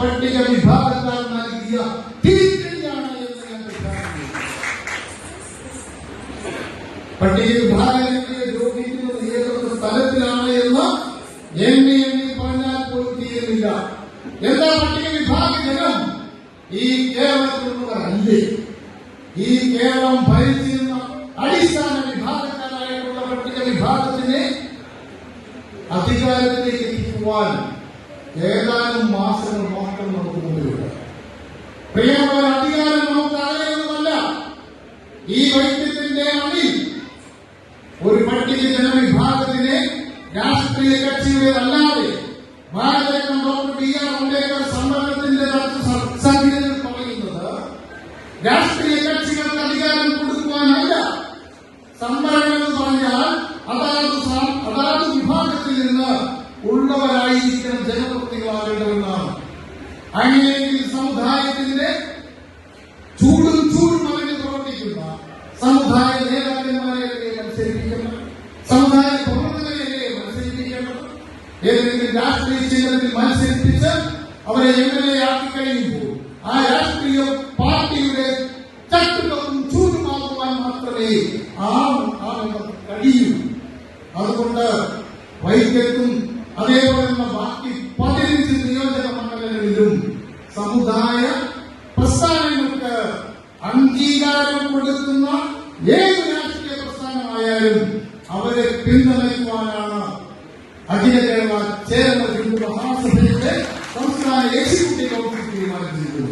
പട്ടിക വിഭാഗക്കാർ നൽകിയ തിരിച്ചടിയാണ് എന്ന് ഞാൻ പട്ടിക വിഭാഗങ്ങളെ ദ്രോഹിക്കുന്നത് ഏതൊക്കെ സ്ഥലത്തിലാണ് എന്ന് എന്നെ എണ്ണി പറഞ്ഞാൽ പോലും എന്താ പട്ടിക വിഭാഗ ജനം ഈ കേരളത്തിലുള്ളവരല്ലേ ഈ കേരളം ഭരിച്ചിരുന്ന അടിസ്ഥാന വിഭാഗക്കാരായിട്ടുള്ള പട്ടിക വിഭാഗത്തിനെ അധികാരത്തിലേക്ക് എത്തിക്കുവാൻ ഏതാനും മാസങ്ങൾ ഒരു പട്ടിക ജനവിഭാഗത്തിനെ രാഷ്ട്രീയ കക്ഷിയുടേതല്ലാതെ Bharat Ratna doctor B R Ambedkar സമ്മേളനത്തിന്റെ സംഘടനയിൽ പറയുന്നത് രാഷ്ട്രീയ കക്ഷികൾക്ക് അധികാരം കൊടുക്കുവാനല്ല. സംവരണം എന്ന് പറഞ്ഞാൽ അതാത് അതാത് വിഭാഗത്തിൽ നിന്ന് ഉള്ളവരായിരിക്കണം ജനപ്രതിനിധികളാകേണ്ടതെന്നാണ്. അങ്ങനെയെങ്കിൽ സമുദായത്തിന്റെ ചൂടും ചൂടും അറിഞ്ഞ് പ്രവർത്തിക്കുന്ന സമുദായ ഏതെങ്കിലും രാഷ്ട്രീയ ചിഹ്നത്തിൽ മത്സരിപ്പിച്ച് അവരെ എം എൽ എ ആക്കി കഴിയുമ്പോൾ ആ രാഷ്ട്രീയ പാർട്ടിയുടെ ചട്ടുകളും ചൂടുമാകുവാൻ മാത്രമേ ആ കഴിയൂ. അതുകൊണ്ട് വൈദ്യത്തും അതേപോലെ തന്നെ ബാക്കി പതിനഞ്ച് നിയോജക മണ്ഡലങ്ങളിലും സമുദായ പ്രസ്ഥാനങ്ങൾക്ക് അംഗീകാരം കൊടുക്കുന്ന ഏത് രാഷ്ട്രീയ പ്രസ്ഥാനമായാലും അവരെ പിന്തുണയ്ക്കുവാൻ തീരുമാനം ചേർന്ന തിരുവനന്തപുരം മഹാസഭയുടെ സംസ്ഥാന എക്സിക്യൂട്ടീവ് കൗൺസിൽ തീരുമാനം ചെയ്തു